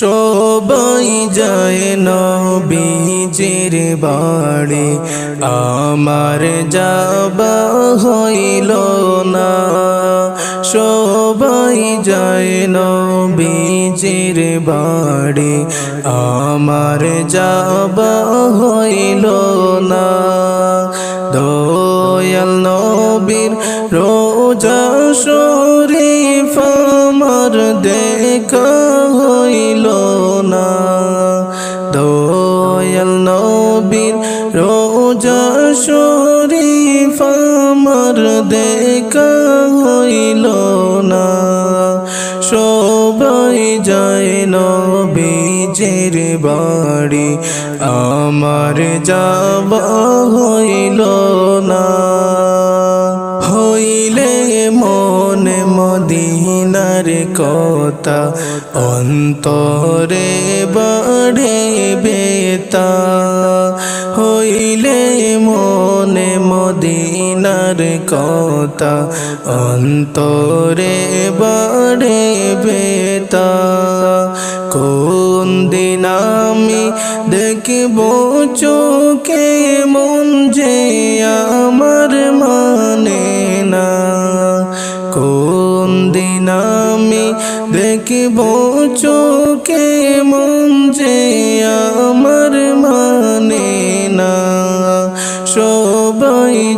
সবাই যায় নবীজির বাড়ি। আমার যাবা হইল না। সবাই যায় নবীজির বাড়ি। আমার যাবা হইল না। দয়াল নবীর রোজা শরীফ আমার দেখা যায় নবীজের বাড়ি। আমার যাবা হইল না। হইলে মনে মদিনার কথা, অন্তরে বাড়ে বেতা হইলে মনে মদিনার কথা অন্তরে বাড়ে বেতা। কোন দিন আমি দেখব চোখে মন যে আমার মানে না। কোন দিন আমি দেখব চোখে মন যে আমার মানে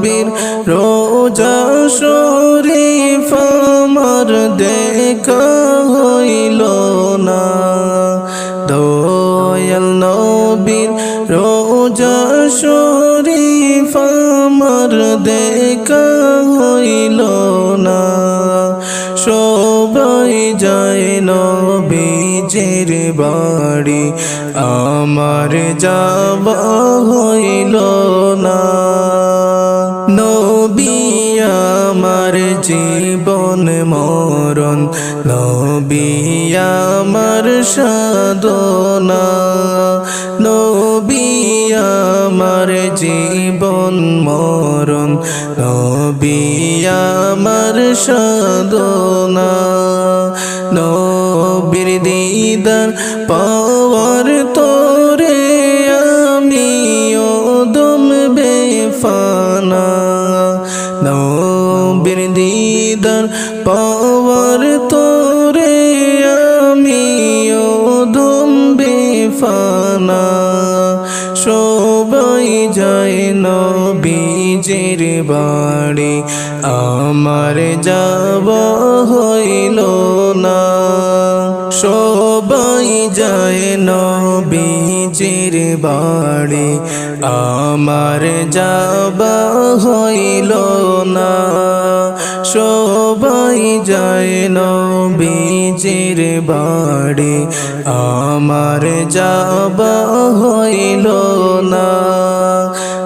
নবীর রোজা শরীফ আমার দেখা হইল না। দয়াল নবীর রোজা শরীফ আমার দেখা হইল না। সবাই যায় নবীজের বাড়ি, আমার যাবা হইল না। নবী আমার জীবন মরণ, নবী আমার সাধনা, নবী আমার জীবন মরণ, নবী আমার সাধনা, নবীর দিদার পাওয়ার তোরে বেফানা সবাই যায় নবীজের বাড়ি। আমার যাবা হইল না, সবাই যায় নবীজের বাড়ি। আমার যাবা হইল না, সবাই যায় নবীজের বাড়ি, আমার যাবা হইল না।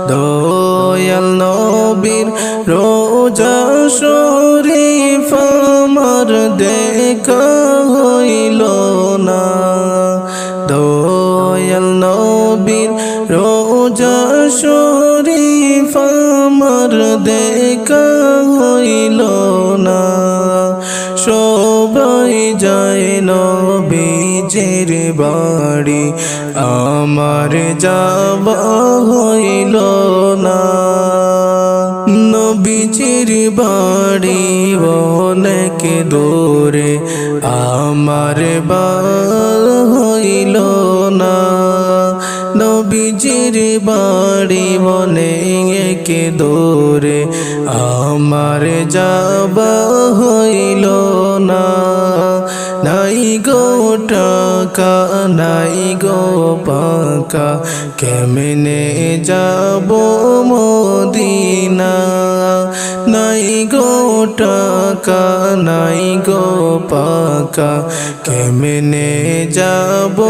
দয়াল নবীর রোজা শরীফ আমার দেখা হইল না। দয়াল নবীর রোজা শরীফ বাড়ি আমার যাবা হইল না। নবীজির বাড়ি অনেক দূরে, আমার বাল হইল না। নবীজির বাড়ি অনেক দূরে, আমার যাবা হইল না। নাই গোটা টাকা, নাই গো পাকা। কেমনে যাব মদিনা? নাই গো টাকা, নাই গো পাকা। কেমনে যাব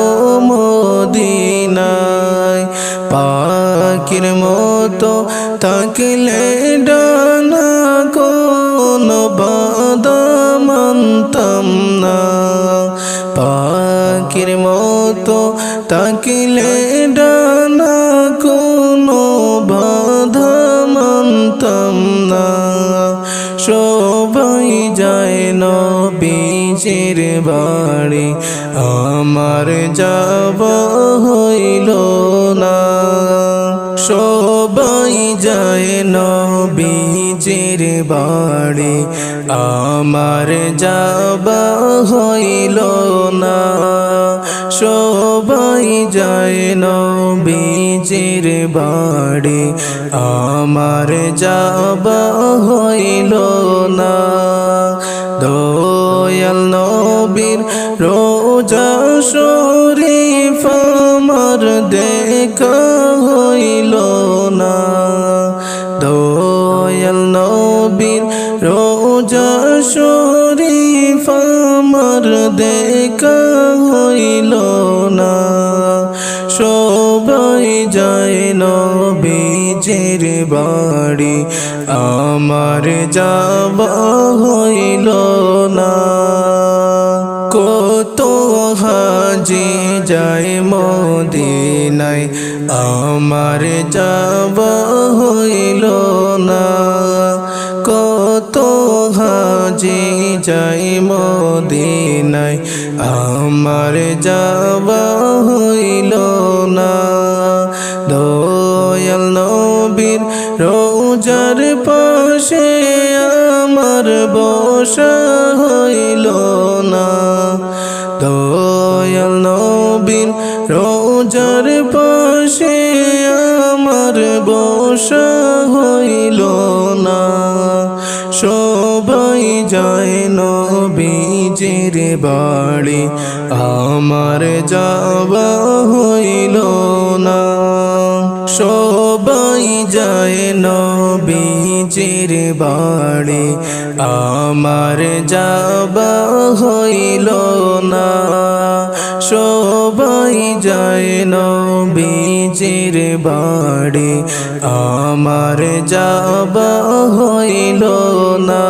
মদিনায়? পাখির মতো তাকলে ডানা কোন বাদা মানতাম না। তাকিলে ডানা কোনো বাধা মানতাম না। সবাই যায় নবীজের বাড়ি, আমার যাব হইল না। সবাই যায় নবীজের বাড়ি, আমার যাব হইল না। সবাই যায় নবীজির বাড়ি। আমার যাবা হইল না। দয়াল নবীর রোজা শরীফ আমার দেখা দেখা হইল না। সবাই যায় নবীজের বাড়ি, আমার যাবা হইল না। কত হাজি যায় মদিনায়, আমার যাবা হইল না। কত হাজি যাই মদিনায়, আমার যাব হইল না। দয়াল নবীর রোজার পাশে আমার বসা হইল না। দয়াল নবীর রোজার পাশে আমার বসা বাড়ি, আমার যাওয়া হইল না। সবাই যায় নবীজের বাড়ি, আমার যাবা হইল না। সবাই যায় নবীজের বাড়ি, আমার যাবা হইল না।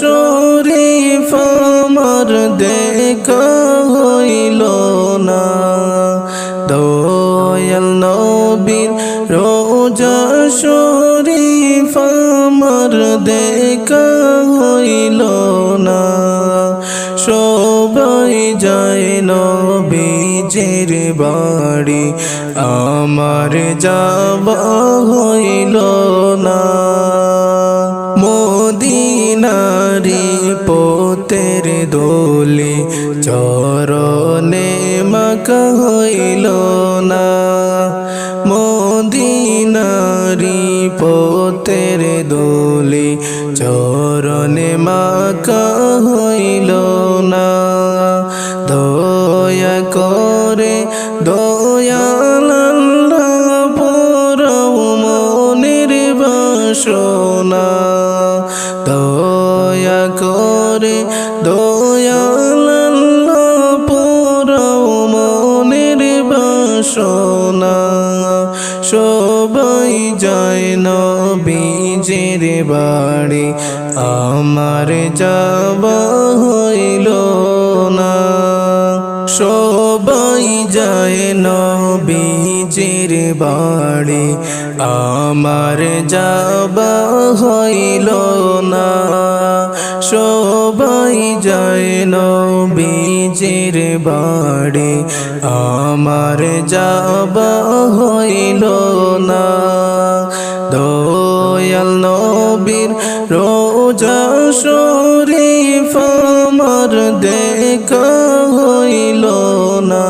শরীফ আমার দেখা হইল না। দয়াল নবীর রোজা শরীফ আমার দেখা হইল না। সবাই যায় নবীজের বাড়ি, আমার যাব হইল না। চরণে মাকা হইল না। মদিনারি পোতের দোলে চরণে মাকা বাড়ি আমার যাবা হইল না। সবাই যায় নবীজের বাড়ি আমার যাবা হইল না। সবাই যায় নবীজের বাড়ি আমার যাবা হইল না। দয়াল রোজা শরীফ আমার দেখা হইল না।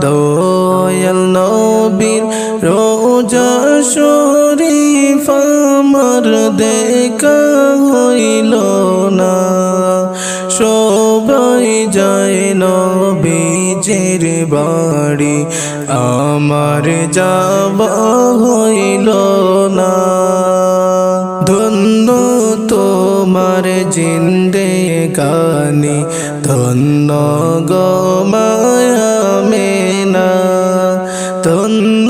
দয়াল নবীর রোজা শরীফ আমার দেখা হইল না। সবাই যায় নবীজের বাড়ি, আমার যাবা হইল না। তোমার জিন্দে গানি ধন্য গমায়া মেনা। ধন্য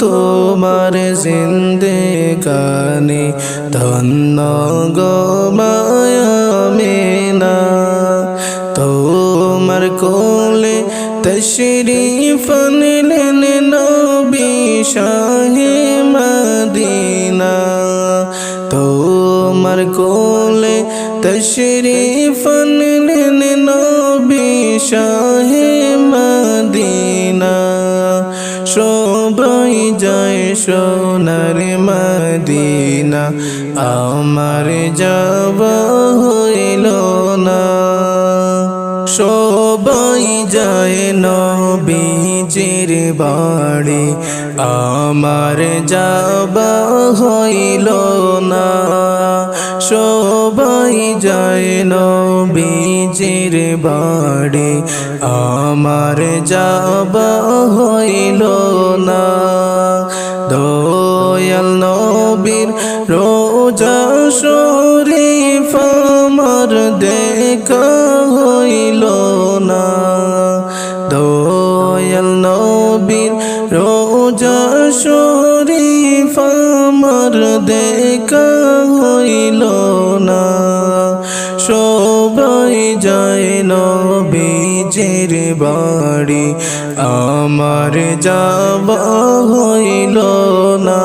তোমার জিন্দে গানি ধন্য গমায়া মেনা। তোমার কোলে তশরিফ নিলেন নবী শাহে কোলে তশরিফ নিলেন নবী শাহে মদিনা সবাই যায় সোনার মদিনা আমার যাবা হইল না সবাই যায় নবীজির বাড়ি আমার যাবা হইল না সবাই যায় নবীজির বাড়ি। আমার যাবা হইল না। দয়াল নবীর রোজা শরীফ আমার দেখা হইল না। দয়াল নবীর রোজা শরীফ আমার দেখা হইল না। সবাই যায় নবীজের বাড়ি। আমার যাব হইল না।